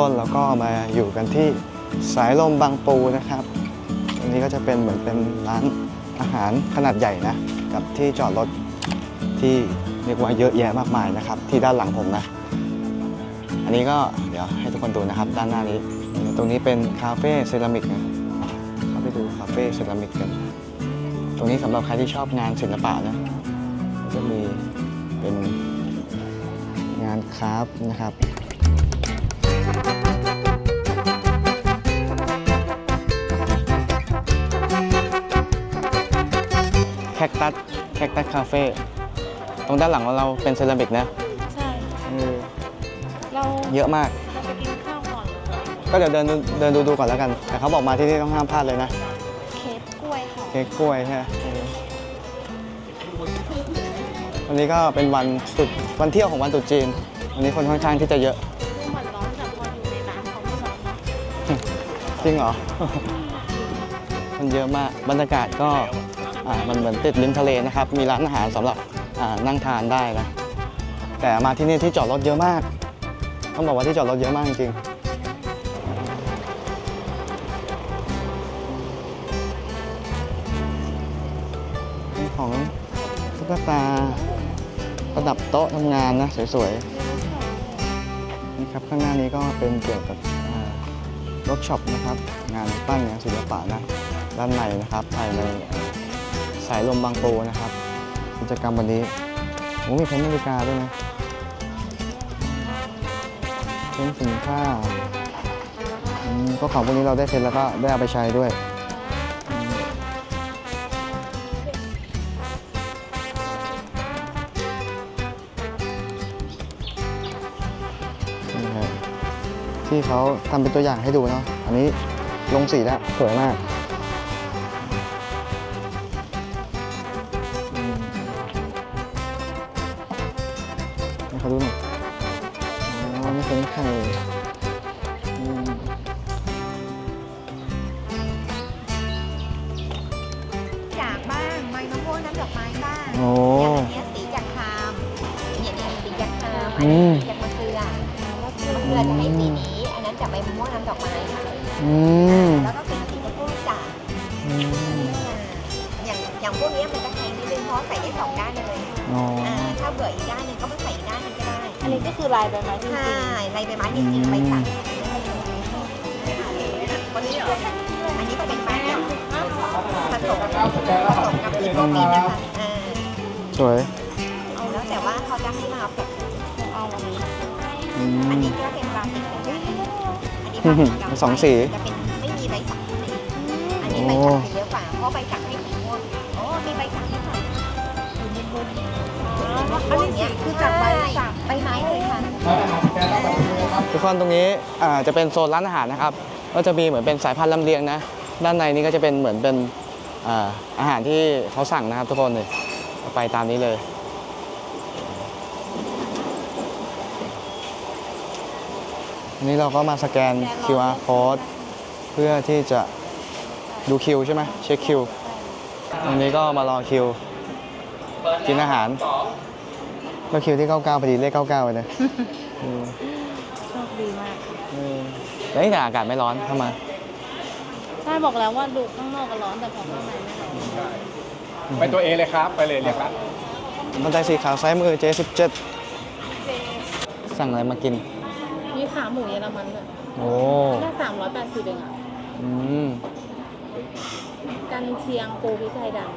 คนแล้วก็มาอยู่กันที่สายลมบางปูนะครับอันนี้ก็จะเป็นเหมือนเป็นร้านอาหารขนาดใหญ่นะ กับที่จอดรถที่เรียกว่าเยอะแยะมากมายนะครับ ที่ด้านหลังผมนะ อันนี้ก็เดี๋ยวให้ทุกคนดูนะครับ ด้านหน้านี้ ตรงนี้เป็นคาเฟ่เซรามิกนะเข้าไปดูคาเฟ่เซรามิกกัน ตรงนี้สำหรับใครที่ชอบงานศิลปะนะก็จะมีเป็นงานคราฟ์นะครับ คคตัสแคคตัสคาเฟ่ตรงด้านหลังของเราเป็นเซรามิกนะใช่เออเราเยอะมาก เราไปกินข้าวก่อนก็เดี๋ยวเดินดูเดินดูดูก่อนแล้วกัน แต่เขาบอกมาที่นี่ต้องห้ามพลาดเลยนะเคฟกล้วยค่ะเค้กกล้วยใช่ไหมเออวันนี้ก็เป็นวันตรุษวันเที่ยวของวันตรุษจีน วันนี้คนค่อนข้างที่จะเยอะ ดูเหมือนร้อนแต่พออยู่ในร้านเขาไม่ร้อนนะจริงเหรอ มันเยอะมาก บรรยากาศก็อ่า มันเหมือนติดริมทะเลนะครับ มีร้านอาหารสำหรับนั่งทานได้นะ แต่มาที่นี่ที่จอดรถเยอะมาก ต้องบอกว่าที่จอดรถเยอะมากจริงๆมีของตุ๊กตาประดับโต๊ะทำงานนะ สวยๆ นี่ครับข้างหน้านี้ก็เป็นเกี่ยวกับเวิร์กช็อปนะครับ งานปั้นงานศิลปะนะ ด้านในนะครับภายใน สายลมบางปูนะครับ กิจกรรมวันนี้โอ้มีเพ้นท์นาฬิกาด้วยนะเพ้นท์สินค้าก็ของพวกนี้เราได้เพ้นท์แล้วก็ได้เอาไปใช้ด้วยนี่ครับที่เขาทำเป็นตัวอย่างให้ดูเนาะ อันนี้ลงสีแล้วสวยมาก ดอกไม้บ้างโอ้ อย่างอันเนี้ยสีจากครามเนี่ยเนี่ยสีจากครามอันอืนี้ม สีจากมะเขือมะเขือจะให้สีนี้ อันนั้นจากใบมะม่วงน้ำดอกไม้ค่ะอืมแล้วก็เป็นสีชมพูจากอืมอย่างอย่างพวกเนี้ยมันจะแพงนิดนึงเพราะใส่ได้สองด้านเลย อ๋ออ่าถ้าเบื่ออีกด้านหนึงก็มาใส่อีกด้านหนึงก็ได้อันนี้ก็คือลายใบไม้จริงใช่ลายใบไม้จริงๆใบสักวันนี้เหรอ ผสมกับอีโปรตีนนะคะอ่าสวยแล้วแต่ว่าเขาจะให้มาแบบๆเอาอันนี้อือันม นี้ก็เป็นปลาติกเหมือนกันอันนี้อื้อหือปลาติกสองสีจะเป็นไม่มีใบสักอันนี้ใบสักจะเยอะกว่าเพราะใบสักให้สีม่วงโอ้มีใบสักให้ค่ะอยู่ในบนอันนี้สีคือจากใบสักใบไม้เลยค่ะ ทุกคนตรงนี้อ่าจะเป็นโซนร้านอาหารนะครับ ก็จะมีเหมือนเป็นสายพันธุ์ลำเลียงนะ ด้านในนี้ก็จะเป็นเหมือนเป็น อ่าอาหารที่เขาสั่งนะครับทุกคนเลยไปตามนี้เลยอันนี้เราก็มาสแกน QR code เพื่อที่จะดูคิวใช่ไหมเช็คคิวตรงนี้ก็มารอคิว กินอาหารก็คิวที่ 99พอดีเลข 99เลยนะอืมโชคดีมากเออแล้วนี่แต่อากาศไม่ร้อนเข้ามาใช่บอกแล้วว่าดูข้างนอกก็ร้อนแต่พอข้างในไม่ร้อนไปตัวเอเลยครับ ไปเลยเรียกละบันไดสีขาวซ้ายมือ J17 สั่งอะไรมากิน มีขาหมูเยอรมันด้วยโอ้แค่สามร้อยแปดสิบเองอะอืมกันเชียงปูพริกไทยดำ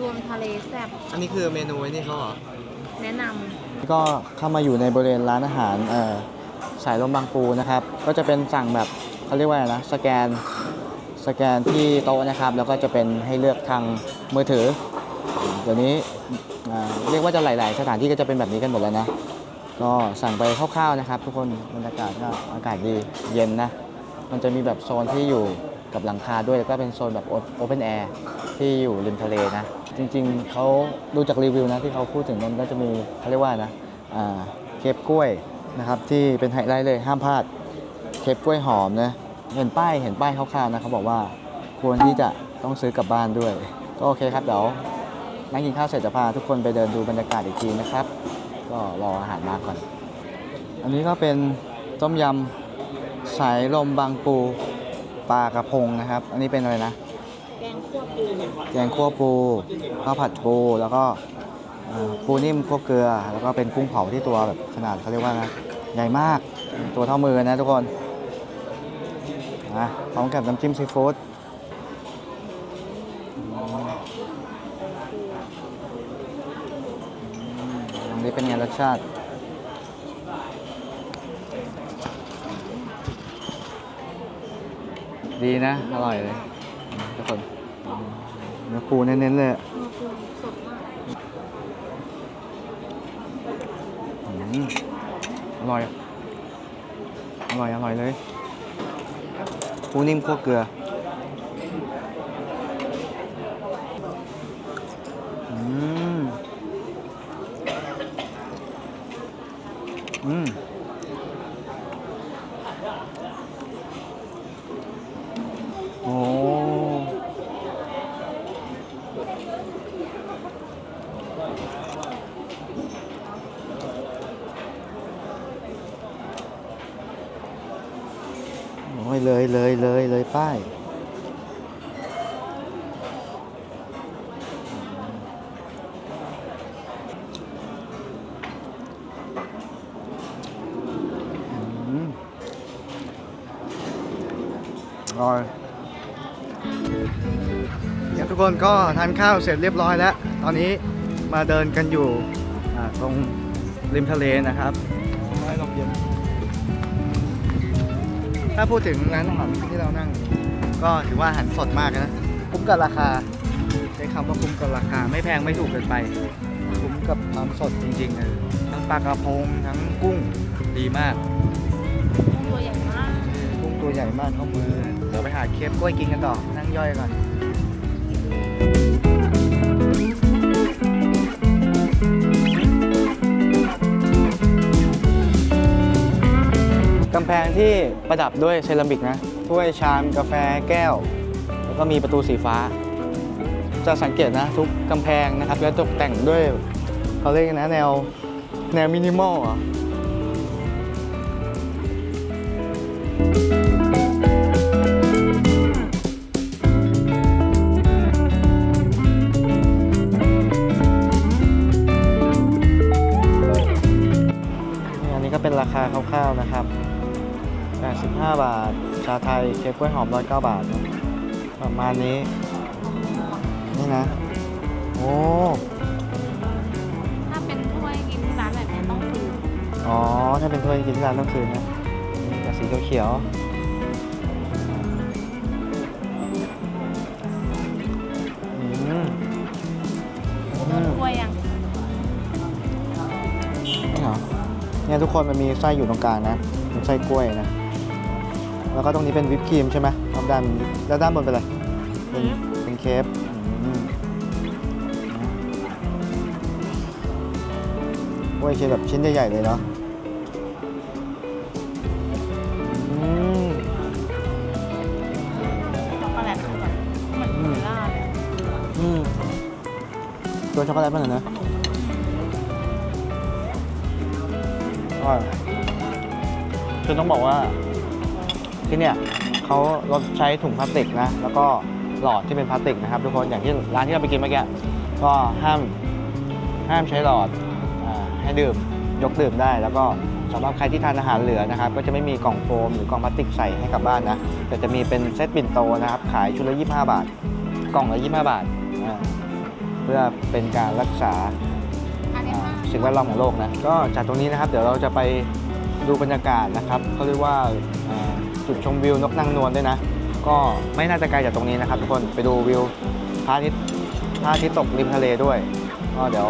รวมทะเลแซ่บอันนี้คือเมนูไอ้นี่เขาเหรอ แนะนก็เข้ามาอยู่ในบริเวณร้านอาหารเอ่อสายลมบางปูนะครับ ก็จะเป็นสั่งแบบ เขาเรียกว่าอะไรนะสแกนสแกนที่โต๊ะนะครับ แล้วก็จะเป็นให้เลือกทางมือถือ เดี๋ยวนี้เรียกว่าจะหลาย ๆ สถานที่ก็จะเป็นแบบนี้กันหมดแล้วนะ ก็สั่งไปคร่าว ๆนะครับ ทุกคนบรรยากาศก็อากาศดีเย็นนะ มันจะมีแบบโซนที่อยู่กับหลังคาด้วยแล้วก็เป็นโซนแบบโอเพนแอร์ที่อยู่ริมทะเลนะ จริง ๆเขาดูจากรีวิวนะที่เขาพูดถึงมันก็จะมีเขาเรียกว่านะอ่าเคปกล้วยนะครับที่เป็นไฮไลท์เลยห้ามพลาด เคปกล้วยหอมนะเห็นป้ายเห็นป้ายคร่าวๆนะเขาบอกว่าควรที่จะต้องซื้อกลับบ้านด้วย ก็โอเคครับเดี๋ยวนั่งกินข้าวเสร็จจะพาทุกคนไปเดินดูบรรยากาศอีกทีนะครับ ก็รออาหารมาก่อน อันนี้ก็เป็นต้มยำสายลมบางปูปลากระพงนะครับ อันนี้เป็นอะไรนะ แกงคั่วปูแกงคั่วปูข้าวผัดปูแล้วก็เอ่อปูนิ่มคั่วเกลือ แล้วก็เป็นกุ้งเผาที่ตัวแบบขนาดเขาเรียกว่านะใหญ่มากตัวเท่ามือนะทุกคน นะพร้อมกับน้ำจิ้มซีฟู้ดอันนี้เป็นไงรสชาติดีนะ อร่อยเลยทุกคนเนื้อปูเน้นๆเลยอร่อย อร่อย อร่อยเลย ปูนิ่มคั่วเกลือ เลยเลยเลยเลยป้ายอืมอร่อยเนี่ยทุกคนก็ทานข้าวเสร็จเรียบร้อยแล้ว ตอนนี้มาเดินกันอยู่อ่าตรงริมทะเลนะครับไม้ลมเย็น ถ้าพูดถึงร้านอาหารที่เรานั่ง ก็ถือว่าอาหารสดมากนะ คุ้มกับราคา ใช้คำว่าคุ้มกับราคา ไม่แพงไม่ถูกเกินไป คุ้มกับความสดจริงๆเลยทั้งปลากระพงทั้งกุ้งดีมากตัวใหญ่มากกุ้งตัวใหญ่มากเท่ามือเดี๋ยวไปหาเคฟกล้วยกินกันต่อนั่งย่อยก่อนำแพงที่ประดับด้วยเซรามิกนะ ถ้วยชามกาแฟแก้ว แล้วก็มีประตูสีฟ้า จะสังเกตนะทุกกำแพงนะครับ แล้วตกแต่งด้วยเขาเรียกนะแนวแนวมินิมอล 309 บาทประมาณนี้ นี่นะ โอ้ ถ้าเป็นถ้วยกินที่ร้านแบบนี้ต้องซื้ออ๋อ ถ้าเป็นถ้วยกินที่ร้านต้องคืนนะกับสีเขียวถ้วยยังนี่เหรอเนี่ยทุกคนมันมีไส้อยู่ตรงกลางนะเป็นไส้กล้วยนะ แล้วก็ตรงนี้เป็นวิปครีมใช่ไหมรอบด้านแล้วด้านบนเป็นอะไรเป็นเป็นเคฟอืมกล้วยเคฟแบบชิ้นใหญ่ๆเลยเนาะอืมช็อกโกแลตคือแบบเหมือนนูล่าเลยอืมตัวช็อกโกแลตมันเหรอเนอะอร่อยคือต้องบอกว่า ที่เนี่ยเขาลดใช้ถุงพลาสติกนะแล้วก็หลอดที่เป็นพลาสติกนะครับ ทุกคนอย่างที่ร้านที่เราไปกินเมื่อกี้ก็ห้ามห้ามใช้หลอดอาให้ดื่มยกดื่มได้ แล้วก็สำหรับใครที่ทานอาหารเหลือนะครับ ก็จะไม่มีกล่องโฟมหรือกล่องพลาสติกใส่ให้กลับบ้านนะแต่จะมีเป็นเซตปิ่นโตนะครับขายชุดละ 25 บาท กล่องละ 25 บาทอ่าเพื่อเป็นการรักษา อันนี้อ่าห้าสิ่งแวดล้อมของโลกนะ ก็จากตรงนี้นะครับ เดี๋ยวเราจะไปดูบรรยากาศนะครับเขาเรียกว่าอ่า จุดชมวิวนกนางนวลด้วยนะ ก็ไม่น่าจะไกลจากตรงนี้นะครับทุกคนไปดูวิวพระอาทิตย์พระอาทิตย์ตกริมทะเลด้วยก็เดี๋ยว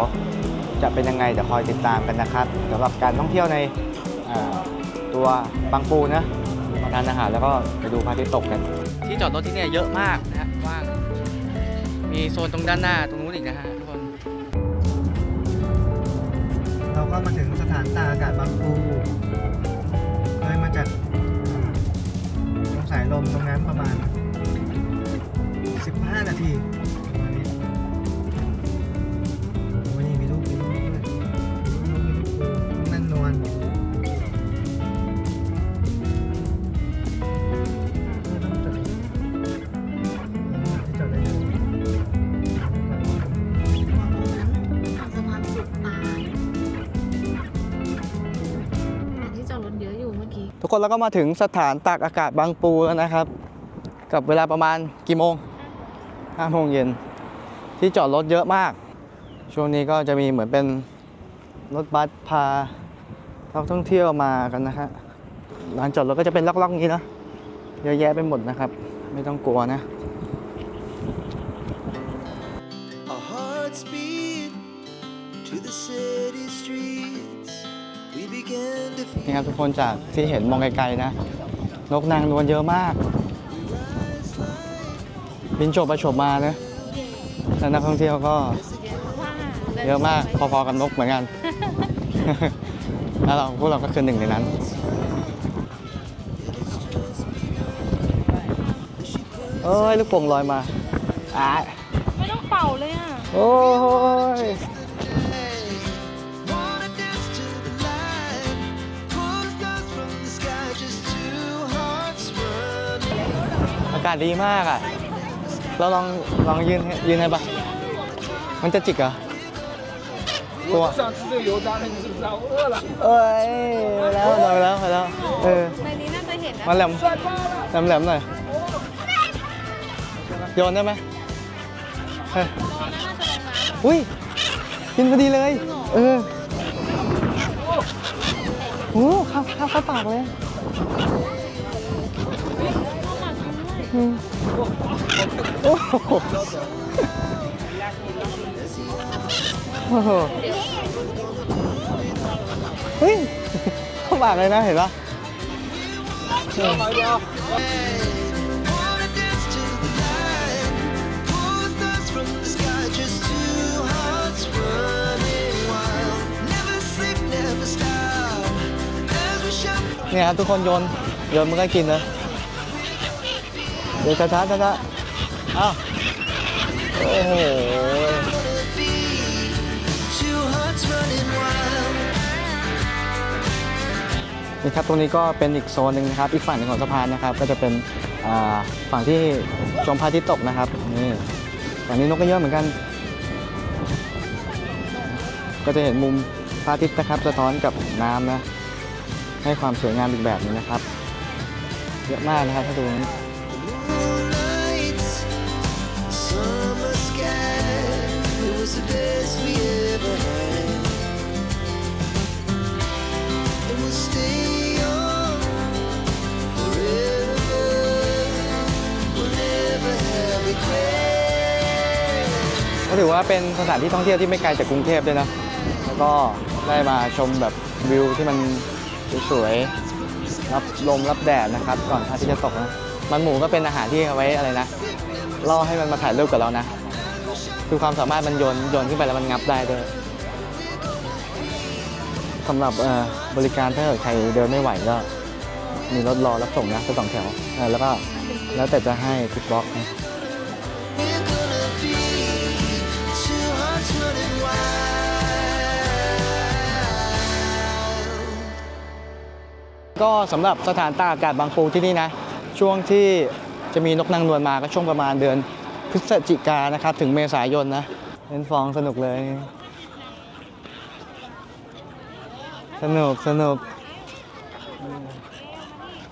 จะเป็นยังไงเดี๋ยวคอยติดตามกันนะครับสำหรับการท่องเที่ยวในอ่าตัวบางปูนะมาทานอาหารแล้วก็ไปดูพระอาทิตย์ตกกัน ที่จอดรถที่เนี่ยเยอะมากนะฮะว่างมีโซนตรงด้านหน้าตรงนู้นอีกนะฮะทุกคน เราก็มาถึงสถานตากอากาศบางปูายลมตรงนั้นประมาณ 15 นาทีประมาณนี้ คนแล้วก็มาถึงสถานตากอากาศบางปูแล้วนะครับ กับเวลาประมาณกี่โมง5โมงเย็นที่จอดรถเยอะมาก ช่วงนี้ก็จะมีเหมือนเป็นรถบัสพานักท่องเที่ยวมากันนะฮะลานจอดรถก็จะเป็นล็อกๆอย่างนี้นะเยอะแยะไปหมดนะครับ ไม่ต้องกลัวนะ to นี่ครับทุกคนจากที่เห็นมองไกลๆนะ นกนางนวลเยอะมาก บินจบไปฉบมานะแล้วนักท่องเที่ยวก็เยอะมากพอๆกับนกเหมือนกัน แล้วเราพวกเราก็คือหนึ่งในนั้น เอ้ย ลูกโป่งลอยมาอะไม่ต้องเป่าเลยอะ โอ้ยากาศดีมากอ่ะ เราลองลองยืนให้ยืนให้ปะมันจะจิกเหรอตัว 上吃这个油炸的，你是不是啊？我饿了。 เอ้ยไปแล้วไปแล้วไปแล้ว เออ ในนี้น่าจะเห็นนะ มาแหลมแหลมแหลมหน่อย โยนได้ไหมเฮ้ยอุ้ย กินพอดีเลย เออโอ้ข้าวข้าวเข้าปากเลยอืม โอ้เฮ้ยลำบากเลยนะเห็นปะเนี่ยครับทุกคนโยน โยนมันก็กินนะ เดี๋ยวช้าช้าช้าช้าอ้าวโอ้โหนี่ครับตรงนี้ก็เป็นอีกโซนหนึ่งนะครับ อีกฝั่งหนึ่งของสะพานนะครับ ก็จะเป็นฝั่งที่ชมพระอาทิตย์ตกนะครับนี่ฝั่งนี้นกก็เยอะเหมือนกัน ก็จะเห็นมุมพระอาทิตย์นะครับสะท้อนกับน้ำนะให้ความสวยงามอีกแบบหนึงนะครับ เยอะมากนะครับถ้าดูนี้ was the best we ever had. And we'll stay on forever. We'll never have regret. ก็ถือว่าเป็นสถานที่ท่องเที่ยวที่ไม่ไกลจากกรุงเทพด้วยนะ แล้วก็ได้มาชมแบบวิวที่มันสวยๆ รับลมรับแดดนะครับ ก่อนพระอาทิตย์จะตกนะ มันหมูก็เป็นอาหารที่เอาไว้อะไรนะ ล่อให้มันมาถ่ายรูปกับเรานะ คือความสามารถมันโยนโยนขึ้นไปแล้วมันงับได้ด้วยสำหรับบริการถ้าเกิดใครเดินไม่ไหวก็ มีรถรอรับส่งนะสองแถวเออแล้วก็แล้วแต่จะให้ทุกบล็อกนะก็สำหรับสถานตากอากาศบางปูที่นี่นะ ช่วงที่จะมีนกนางนวลมาก็ช่วงประมาณเดือน พฤศจิกานะครับ ถึงเมษายนนะเล่นฟองสนุกเลย สนุกสนุก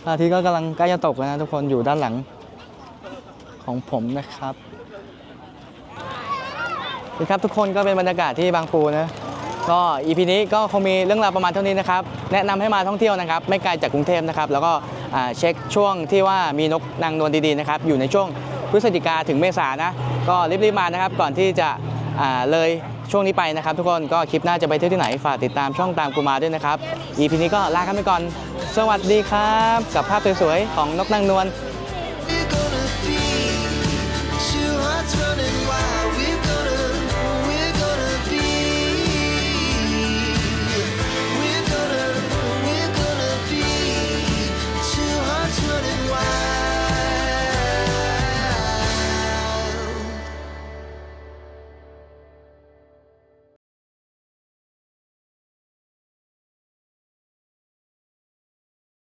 พระอาทิตย์ก็กำลังใกล้จะตกแล้วนะทุกคนอยู่ด้านหลังของผมนะครับนี่ครับทุกคนก็เป็นบรรยากาศที่บางปูนะก็อีพีนี้ก็คงมีเรื่องราวประมาณเท่านี้นะครับ แนะนำให้มาท่องเที่ยวนะครับ ไม่ไกลจากกรุงเทพนะครับ แล้วก็เช็คช่วงที่ว่ามีนกนางนวลดีๆนะครับ อยู่ในช่วง พฤศจิกาถึงเมษานะ ก็รีบๆมานะครับ ก่อนที่จะเลยช่วงนี้ไปนะครับ ทุกคนก็คลิปหน้าจะไปเที่ยวที่ไหนฝากติดตามช่องตามกูมาด้วยนะครับ EP นี้ก็ลากันไปก่อน สวัสดีครับ กับภาพสวยๆของนกนางนวล